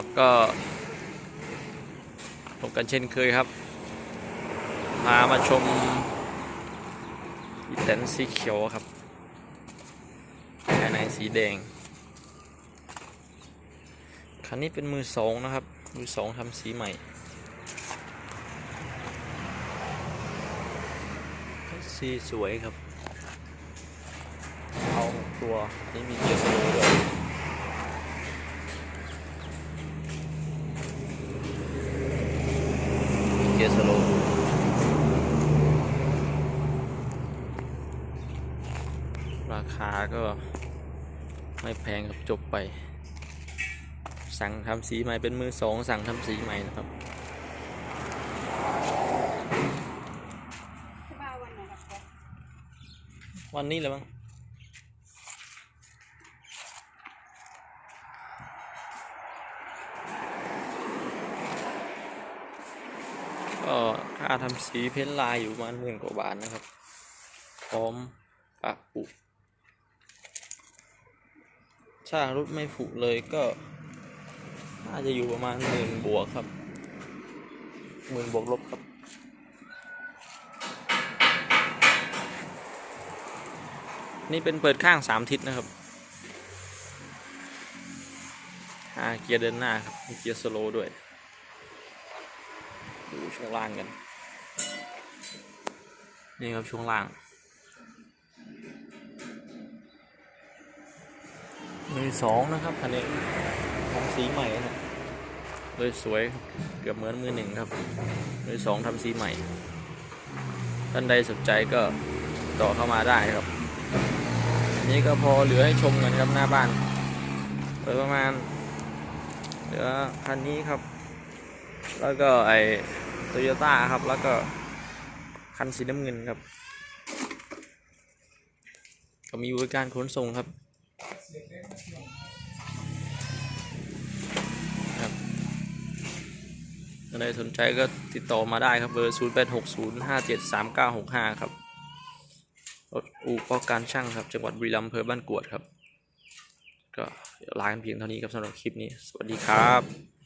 ครับก็พบกันเช่นเคยครับ พามาชมอีแตนสีเขียวครับภายในสีแดง คันนี้เป็นมือสองนะครับ มือสองทำสีใหม่สีสวยครับ เอาตัว นี่มีเกียร์สโลด้วย กียร์สโลว์ราคาก็ไม่แพงครับจบไป สั่งทำสีใหม่เป็นมือสองสั่งทำสีใหม่นะครับมาวันไหนครับวันนี้เลยมั้ง ก็ค่าทำสีเพ้นลายอยู่ประมาณหมื่นกว่าบาทนะครับ พร้อมปะปุถ้ารถไม่ผุเลยก็น่าจะอยู่ประมาณหมื่นบวกครับหมื่นบวกลบครับนี่เป็นเปิดข้างสามทิศนะครับหาเกียร์เดินหน้าครับ มีเกียร์สโลด้วย ดูช่วงล่างกัน นี่ครับช่วงล่างมือสองนะครับคันนี้ทำสีใหม่นะเลยสวยเกือบเหมือนมือหนึ่งครับ มือสองทำสีใหม่ ท่านใดสนใจก็ต่อเข้ามาได้ครับ อันนี้ก็พอเหลือให้ชมกันครับหน้าบ้านเหลือประมาณ เหลือคันนี้ครับ แล้วก็ไอโตโยต้าครับ แล้วก็คันสีน้ำเงินครับ ก็มีบริการขนส่งครับครับถ้าใครสนใจก็ติดต่อมาได้ครับเบอร์ 0 8 6 0 5 7 3 9 6 5 ครับรถอู่ป้อการช่างครับ จังหวัดบุรีรัมย์อำเภอบ้านกวดครับ ก็ลากันเพียงเท่านี้ครับสำหรับคลิปนี้ สวัสดีครับ